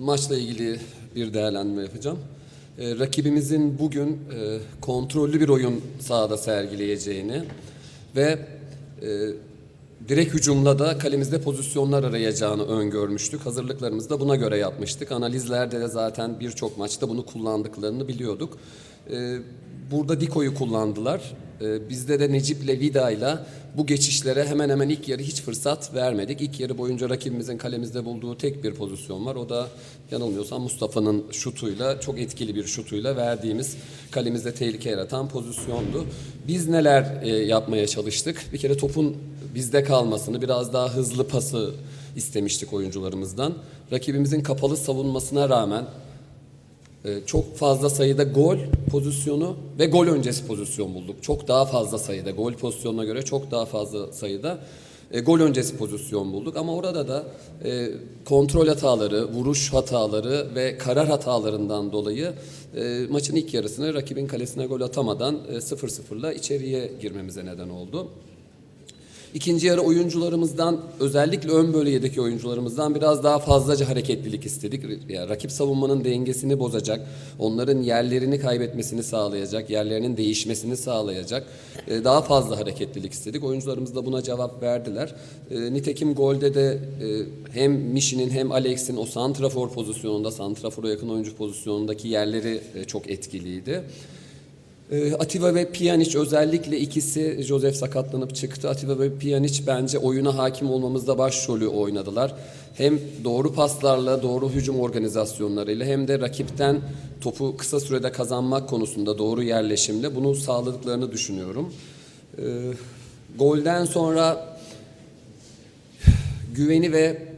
Maçla ilgili bir değerlendirme yapacağım. Ee, rakibimizin bugün e, kontrollü bir oyun sahada sergileyeceğini ve e, direkt hücumla da kalemizde pozisyonlar arayacağını öngörmüştük. Hazırlıklarımızı da buna göre yapmıştık. Analizlerde de zaten birçok maçta bunu kullandıklarını biliyorduk. Ee, burada Diko'yu kullandılar. Ee, bizde de Necip'le Vida'yla bu geçişlere hemen hemen ilk yarı hiç fırsat vermedik. İlk yarı boyunca rakibimizin kalemizde bulduğu tek bir pozisyon var. O da yanılmıyorsam Mustafa'nın şutuyla, çok etkili bir şutuyla verdiğimiz kalemizde tehlike yaratan pozisyondu. Biz neler e, yapmaya çalıştık? Bir kere topun bizde kalmasını, biraz daha hızlı pası istemiştik oyuncularımızdan. Rakibimizin kapalı savunmasına rağmen çok fazla sayıda gol pozisyonu ve gol öncesi pozisyon bulduk. Çok daha fazla sayıda gol pozisyonuna göre çok daha fazla sayıda e, gol öncesi pozisyon bulduk. Ama orada da e, kontrol hataları, vuruş hataları ve karar hatalarından dolayı e, maçın ilk yarısını rakibin kalesine gol atamadan e, 0-0'la içeriye girmemize neden oldu. İkinci yarı oyuncularımızdan özellikle ön bölgedeki oyuncularımızdan biraz daha fazlaca hareketlilik istedik. Yani rakip savunmanın dengesini bozacak, onların yerlerini kaybetmesini sağlayacak, yerlerinin değişmesini sağlayacak e, daha fazla hareketlilik istedik. Oyuncularımız da buna cevap verdiler. E, Nitekim golde de e, hem Mişi'nin hem Alex'in o santrafor pozisyonunda, santrafora yakın oyuncu pozisyonundaki yerleri e, çok etkiliydi. Ee, Atiba ve Pjanic özellikle ikisi Josef sakatlanıp çıktı. Atiba ve Pjanic bence oyuna hakim olmamızda başrolü oynadılar. Hem doğru paslarla, doğru hücum organizasyonlarıyla hem de rakipten topu kısa sürede kazanmak konusunda doğru yerleşimle bunu sağladıklarını düşünüyorum. Ee, golden sonra güveni ve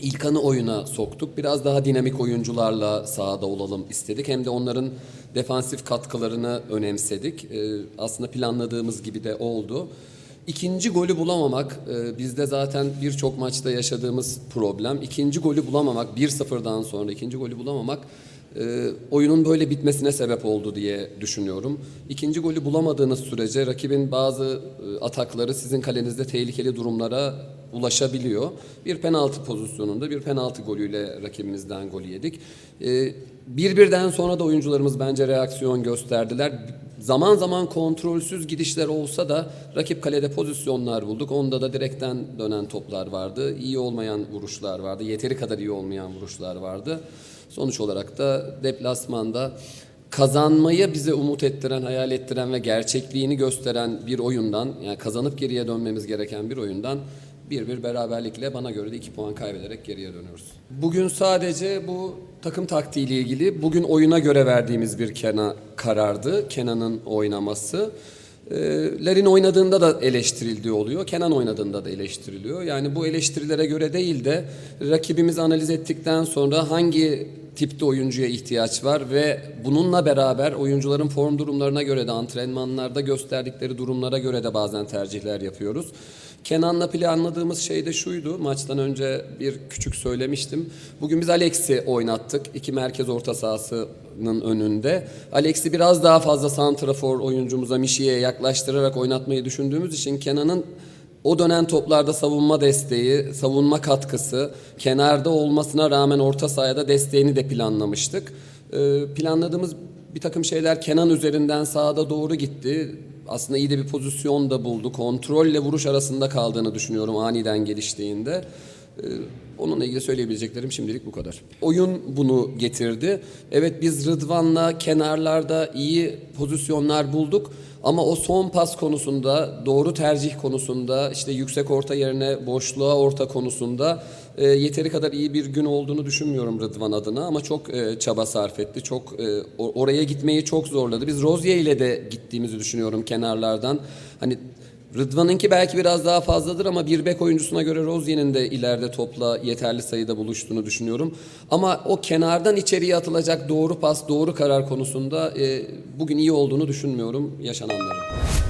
İlkan'ı oyuna soktuk. Biraz daha dinamik oyuncularla sahada olalım istedik. Hem de onların defansif katkılarını önemsedik. Ee, aslında planladığımız gibi de oldu. İkinci golü bulamamak e, bizde zaten birçok maçta yaşadığımız problem. İkinci golü bulamamak 1-0'dan sonra ikinci golü bulamamak e, oyunun böyle bitmesine sebep oldu diye düşünüyorum. İkinci golü bulamadığınız sürece rakibin bazı e, atakları sizin kalenizde tehlikeli durumlara ulaşabiliyor. Bir penaltı pozisyonunda bir penaltı golüyle rakibimizden golü yedik. E, bir sonra da oyuncularımız bence reaksiyon gösterdiler. Zaman zaman kontrolsüz gidişler olsa da rakip kalede pozisyonlar bulduk. Onda da direkten dönen toplar vardı. İyi olmayan vuruşlar vardı. Yeteri kadar iyi olmayan vuruşlar vardı. Sonuç olarak da deplasmanda kazanmayı bize umut ettiren, hayal ettiren ve gerçekliğini gösteren bir oyundan, yani kazanıp geriye dönmemiz gereken bir oyundan bir bir beraberlikle bana göre de iki puan kaybederek geriye dönüyoruz. Bugün sadece bu takım taktiğiyle ilgili bugün oyuna göre verdiğimiz bir kena karardı. Kenan'ın oynaması. E, Larin oynadığında da eleştirildiği oluyor. Kenan oynadığında da eleştiriliyor. Yani bu eleştirilere göre değil de rakibimizi analiz ettikten sonra hangi tipte oyuncuya ihtiyaç var ve bununla beraber oyuncuların form durumlarına göre de antrenmanlarda gösterdikleri durumlara göre de bazen tercihler yapıyoruz. Kenan'la planladığımız şey de şuydu. Maçtan önce bir küçük söylemiştim. Bugün biz Alex'i oynattık. iki merkez orta sahasının önünde. Alex'i biraz daha fazla santrafor oyuncumuza Mişi'ye yaklaştırarak oynatmayı düşündüğümüz için Kenan'ın o dönen toplarda savunma desteği, savunma katkısı, kenarda olmasına rağmen orta sahada desteğini de planlamıştık. Ee, planladığımız bir takım şeyler Kenan üzerinden sahada doğru gitti. Aslında iyi de bir pozisyon da buldu. Kontrolle vuruş arasında kaldığını düşünüyorum aniden geliştiğinde. Ee, onunla ilgili söyleyebileceklerim şimdilik bu kadar. Oyun bunu getirdi. Evet biz Rıdvan'la kenarlarda iyi pozisyonlar bulduk. Ama o son pas konusunda, doğru tercih konusunda, işte yüksek orta yerine boşluğa orta konusunda e, yeteri kadar iyi bir gün olduğunu düşünmüyorum Rıdvan adına. Ama çok e, çaba sarf etti. Çok e, oraya gitmeyi çok zorladı. Biz Rozier ile de gittiğimizi düşünüyorum kenarlardan. Hani Rıdvan'ınki belki biraz daha fazladır ama bir bek oyuncusuna göre Rozier'in de ileride topla yeterli sayıda buluştuğunu düşünüyorum. Ama o kenardan içeriye atılacak doğru pas, doğru karar konusunda e, bugün iyi olduğunu düşünmüyorum yaşananların.